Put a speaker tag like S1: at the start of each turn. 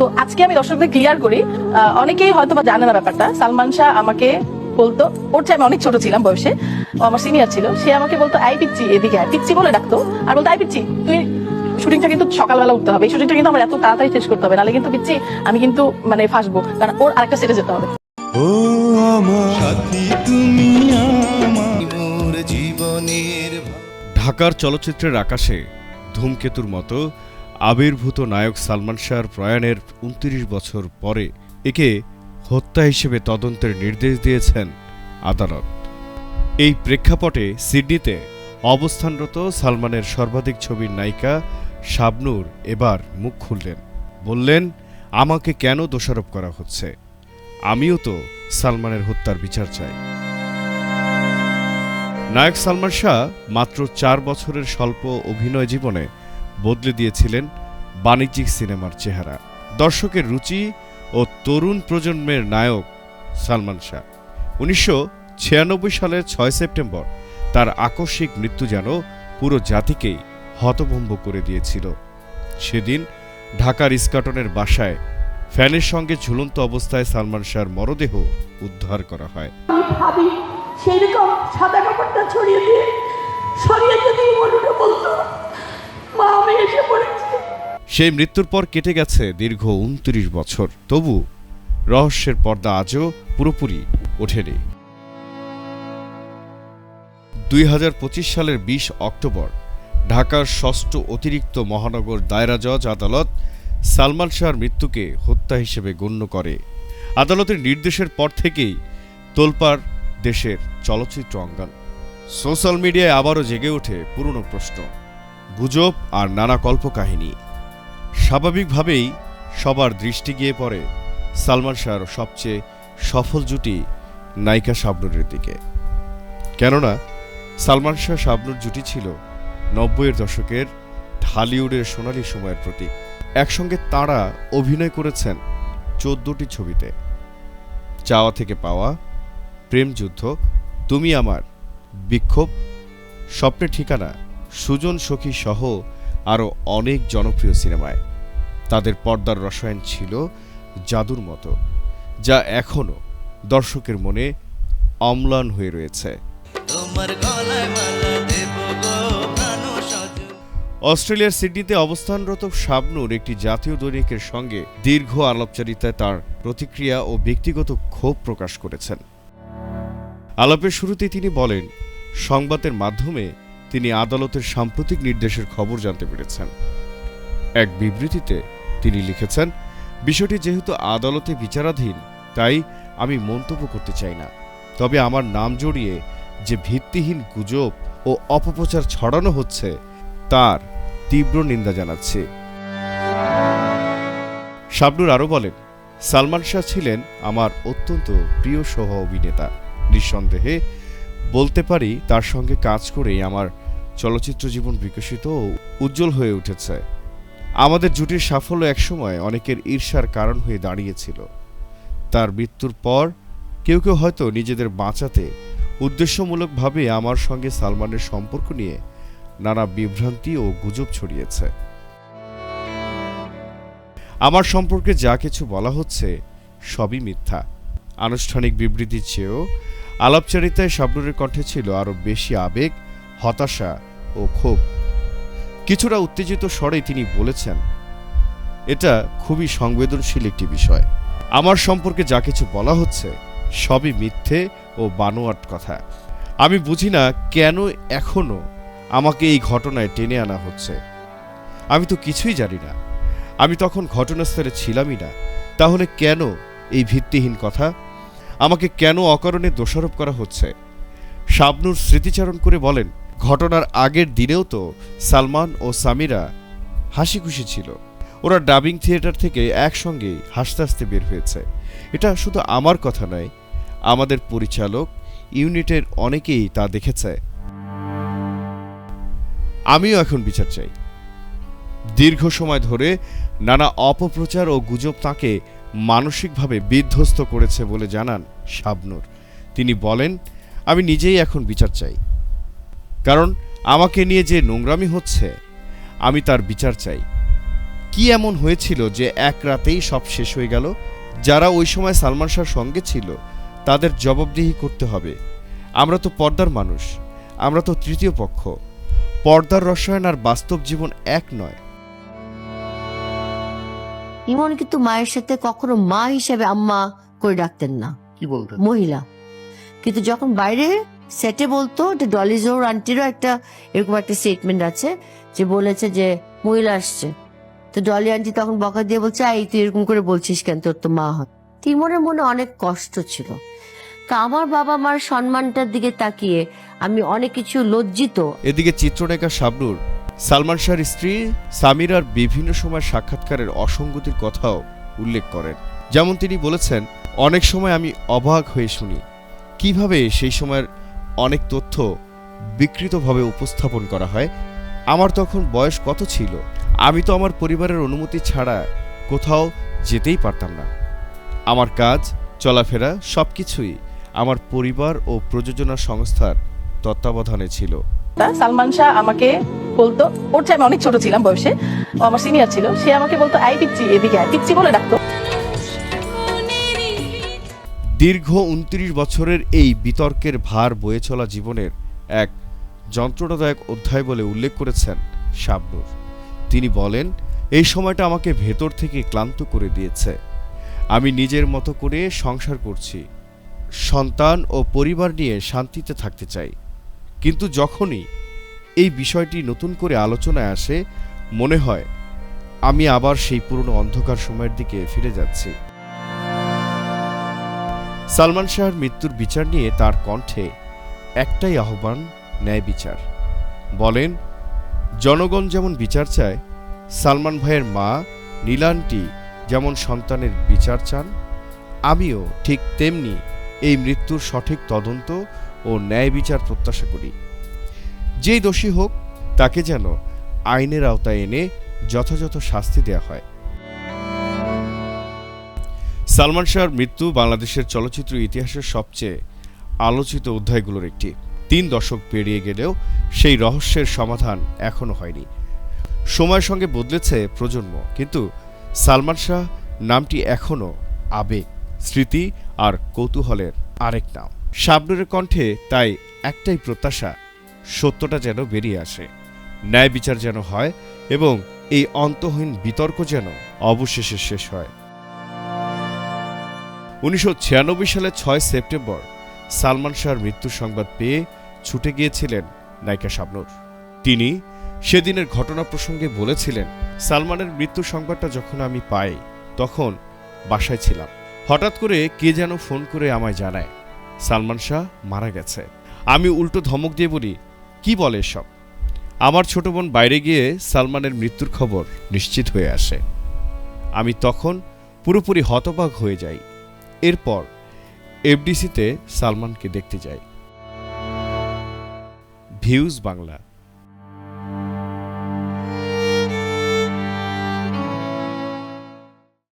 S1: তো আজকে আমি দর্শকদের ক্লিয়ার করি অনেকেই হয়তো বা জানে না ব্যাপারটা। সালমান শাহ আমাকে বলতো ওর চেয়ে আমি অনেক ছোট ছিলাম বয়সে আমার সিনিয়র ছিল সে আমাকে বলতো আই পিচ্ছি এদিকে আয়। পিচ্ছি বলে ডাকতো আর বলতো আই পিচ্ছি তুই শুটিংটা কিন্তু সকালবেলা উঠতে হবে। এই শুটিংটা কিন্তু আমার এত তাড়াতাড়ি শেষ করতে হবে। নাহলে কিন্তু পিচ্ছি আমি কিন্তু মানে ফাঁসবো। কারণ ওর আরেকটা সেটে যেতে হবে।
S2: ও আমার সাথী তুমি আমার জীবনের
S3: ঢাকার চলচ্চিত্রের আকাশে ধূমকেতুর মতো আবির্ভূত নায়ক সালমান শাহর প্রয়াণের উনত্রিশ বছর পরে একে হত্যা হিসেবে তদন্তের নির্দেশ দিয়েছেন আদালত। এই প্রেক্ষাপটে সিডনিতে অবস্থানরত সালমানের সর্বাধিক ছবির নায়িকা শাবনূর এবার মুখ খুললেন। বললেন, আমাকে কেন দোষারোপ করা হচ্ছে? আমিও তো সালমানের হত্যার বিচার চাই। নায়ক সালমান শাহ মাত্র চার বছরের স্বল্প অভিনয় জীবনে বদলে দিয়েছিলেন বাণিজ্যিক সিনেমার চেহারা। দর্শকের রুচি ও তরুণ প্রজন্মের নায়ক সালমান শাহ। উনিশশো ছিয়ানব্বই সালের ছয় সেপ্টেম্বর তার আকস্মিক মৃত্যু যেন পুরো জাতিকেই হতভম্ব করে দিয়েছিল। সেদিন ঢাকার ইস্কাটনের বাসায় ফ্যানের সঙ্গে ঝুলন্ত অবস্থায় সালমান শাহর মরদেহ উদ্ধার করা হয়।
S4: আমি ভাবি সেই রকম সাদা কাপড়টা ছড়িয়ে দিয়ে সরিয়ে যদি বলতো
S3: সেই মৃত্যুর পর কেটে গেছে দীর্ঘ উনত্রিশ বছর। তবু রহস্যের পর্দা আজও পুরোপুরি ওঠেনি। দুই হাজার পঁচিশ সালের বিশ অক্টোবর, ঢাকার ষষ্ঠ অতিরিক্ত মহানগর দায়রা জজ আদালত সালমান শাহর মৃত্যুকে হত্যা হিসেবে গণ্য করে। আদালতের নির্দেশের পর থেকেই তোলপাড় দেশের চলচ্চিত্র অঙ্গন। সোশ্যাল মিডিয়ায় আবারও জেগে ওঠে পুরনো প্রশ্ন। গুজব আর নানা কল্পকাহিনী। স্বাভাবিকভাবেই সবার দৃষ্টি গিয়ে পড়ে সালমান শাহর সবচেয়ে সফল জুটি নায়িকা শাবনুরের দিকে। কেননা, সালমান শাহ শাবনুর জুটি ছিল নব্বইয়ের দশকের ঢালিউডের সোনালী সময়ের প্রতীক। একসঙ্গে তাঁরা অভিনয় করেছেন চোদ্দটি ছবিতে। চাওয়া থেকে পাওয়া প্রেমযুদ্ধ তুমি আমার, বিক্ষোভ, স্বপ্নের ঠিকানা সুজন সখী সহ আরও অনেক জনপ্রিয় সিনেমায়। তাদের পর্দার রসায়ন ছিল জাদুর মতো যা এখনও দর্শকের মনে অম্লান হয়ে রয়েছে। অস্ট্রেলিয়ার সিডনিতে অবস্থানরত শাবনুর একটি জাতীয় দৈনিকের সঙ্গে দীর্ঘ আলাপচারিতায় তার প্রতিক্রিয়া ও ব্যক্তিগত ক্ষোভ প্রকাশ করেছেন। আলাপের শুরুতে তিনি বলেন সংবাদের মাধ্যমে তিনি আদালতের সাম্প্রতিক নির্দেশের খবর জানতে পেরেছেন। এক বিবৃতিতে তিনি লিখেছেন, বিষয়টি যেহেতু আদালতে বিচারাধীন, তাই আমি মন্তব্য করতে চাই না। তবে আমার নাম জড়িয়ে যে ভিত্তিহীন গুজব ও অপপ্রচার ছড়ানো হচ্ছে, তার তীব্র নিন্দা জানাচ্ছি। শাবনুর আরও বলেন, সালমান শাহ ছিলেন আমার অত্যন্ত প্রিয় সহ অভিনেতা নিঃসন্দেহে বলতে পারি তার সঙ্গে কাজ করেই আমার চলচ্চিত্র জীবন বিকশিত ও উজ্জ্বল হয়ে উঠেছে। আমাদের জুটির সাফল্য একসময় অনেকের ঈর্ষার কারণ হয়ে দাঁড়িয়েছিল। তার মৃত্যুর পর কেউ কেউ হয়তো নিজেদের বাঁচাতে উদ্দেশ্যমূলকভাবে আমার সঙ্গে সালমানের সম্পর্ক নিয়ে নানা বিভ্রান্তি ও গুজব ছড়িয়েছে। আমার সম্পর্কে যা কিছু বলা হচ্ছে সবই মিথ্যা। আনুষ্ঠানিক বিবৃতির চেয়েও আলাপচারিতায় শাবনুরের কণ্ঠে ছিল আরও বেশি আবেগ, হতাশা ও ক্ষোভ। কিছুটা উত্তেজিত স্বরে তিনি বলেছেন, এটা খুবই সংবেদনশীল একটি বিষয়। আমার সম্পর্কে যা কিছু বলা হচ্ছে সবই মিথ্যে ও বানোয়াট কথা। আমি বুঝি না কেন এখনও আমাকে এই ঘটনায় টেনে আনা হচ্ছে। আমি তো কিছুই জানি না। আমি তখন ঘটনাস্থলে ছিলামই না। তাহলে কেন এই ভিত্তিহীন কথা? আমাকে কেন অকারণে দোষারোপ করা হচ্ছে? শাবনুর স্মৃতিচারণ করে বলেন ঘটনার আগের দিনেও তো সালমান ও সামিরা হাসি খুশি ছিল। ওরা ডাবিং থিয়েটার থেকে একসঙ্গে হাসতে হাসতে বের হয়েছে। এটা শুধু আমার কথা নয়, আমাদের পরিচালক ইউনিটের অনেকেই তা দেখেছে। আমিও এখন বিচার চাই। দীর্ঘ সময় ধরে নানা অপপ্রচার ও গুজব তাঁকে মানসিকভাবে বিধ্বস্ত করেছে বলে জানান শাবনুর। তিনি বলেন, আমি নিজেই এখন বিচার চাই। কারণ আমাকে নিয়ে যে নোংরামি হচ্ছে আমি তার বিচার চাই। কি এমন হয়েছিল যে এক রাতেই সব শেষ হয়ে গেল? যারা ওই সময় সালমান শাহর সঙ্গে ছিল তাদের জবাবদিহি করতে হবে। আমরা তো পর্দার মানুষ আমরা তো তৃতীয় পক্ষ। পর্দার রসায়ন আর বাস্তব জীবন এক নয়।
S5: ইমন কিন্তু মায়ের সাথে কখনো মা হিসেবে আম্মা করে ডাকতেন না।
S6: কি বলতেন?
S5: মহিলা। কিন্তু যখন বাইরে সেটে বলতো যে ডলিজোর আন্টিরও একটা এরকম একটা স্টেটমেন্ট আছে যে বলেছে যে মহিলা আসছে। তো ডলি আন্টি তখন বকা দিয়ে বলছে এই তুই এরকম করে বলছিস কেন? তোর তো মা হয়। তিমনের মনে অনেক কষ্ট ছিল। আমার বাবা মার সম্মানটার দিকে তাকিয়ে আমি অনেক কিছু লজ্জিত।
S3: এদিকে চিত্রনায়িকা শাবনুর, সালমান শাহর স্ত্রী সামিরার বিভিন্ন সময় সাক্ষাৎকারের অসঙ্গতির কথাও উল্লেখ করেন। যেমন তিনি বলেছেন, অনেক সময় আমি অবাক হয়ে শুনি, কীভাবে সেই সময়ের অনেক তথ্য বিকৃতভাবে উপস্থাপন করা হয়। আমার তখন বয়স কত ছিল? আমি তো আমার পরিবারের অনুমতি ছাড়া কোথাও যেতেই পারতাম না। আমার কাজ, চলাফেরা সবকিছুই আমার পরিবার ও প্রযোজনা সংস্থার তত্ত্বাবধানে ছিল।
S1: সালমান শাহ আমাকে বলতো, ওর চেয়ে আমি অনেক ছোট ছিলাম বয়সে আমার সিনিয়র ছিল, সে আমাকে বলতো আই পিচ্ছি এদিকে আয়। পিচ্ছি বলে ডাকতো।
S3: দীর্ঘ উনত্রিশ বছরের এই বিতর্কের ভার বয়ে চলা জীবনের এক যন্ত্রণাদায়ক অধ্যায় বলে উল্লেখ করেছেন শাবনুর। তিনি বলেন, এই সময়টা আমাকে ভেতর থেকে ক্লান্ত করে দিয়েছে। আমি নিজের মতো করে সংসার করছি। সন্তান ও পরিবার নিয়ে শান্তিতে থাকতে চাই। কিন্তু যখনই এই বিষয়টি নতুন করে আলোচনায় আসে, মনে হয় আমি আবার সেই পুরনো অন্ধকার সময়ের দিকে ফিরে যাচ্ছি। সালমান শাহর মৃত্যুর বিচার নিয়ে তার কণ্ঠে একটাই আহ্বান, ন্যায় বিচার। বলেন, জনগণ যেমন বিচার চায়, সালমান ভাইয়ের মা, নীলান্টি যেমন সন্তানের বিচার চান, আমিও ঠিক তেমনি এই মৃত্যুর সঠিক তদন্ত ও ন্যায় বিচার প্রত্যাশা করি। যেই দোষী হোক, তাকে যেন আইনের আওতায় এনে যথাযথ শাস্তি দেওয়া হয়। সালমান শাহর মৃত্যু বাংলাদেশের চলচ্চিত্র ইতিহাসের সবচেয়ে আলোচিত অধ্যায়গুলোর একটি। তিন দশক পেরিয়ে গেলেও সেই রহস্যের সমাধান এখনও হয়নি। সময়ের সঙ্গে বদলেছে প্রজন্ম, কিন্তু সালমান শাহ নামটি এখনও আবেগ, স্মৃতি আর কৌতূহলের আরেক নাম। শাবনুরের কণ্ঠে তাই একটাই প্রত্যাশা, সত্যটা যেন বেরিয়ে আসে। ন্যায় বিচার যেন হয় এবং এই অন্তহীন বিতর্ক যেন অবশেষে শেষ হয়। উনিশশো সালে ছয় সেপ্টেম্বর সালমান শাহর মৃত্যুর সংবাদ পেয়ে ছুটে গিয়েছিলেন নায়িকা শাবনুর। তিনি সেদিনের ঘটনা প্রসঙ্গে বলেছিলেন, সালমানের মৃত্যুর সংবাদটা যখন আমি পাই, তখন বাসায় ছিলাম। হঠাৎ করে কে যেন ফোন করে আমায় জানায়, সালমান শাহ মারা গেছে। আমি উল্টো ধমক দিয়ে বলি, কি বলে এসব? আমার ছোট বোন বাইরে গিয়ে সালমানের মৃত্যুর খবর নিশ্চিত হয়ে আসে। আমি তখন পুরোপুরি হতবাক হয়ে যাই। এরপর এফডিসিতে সালমানকে দেখতে যাই ভিউজ বাংলা।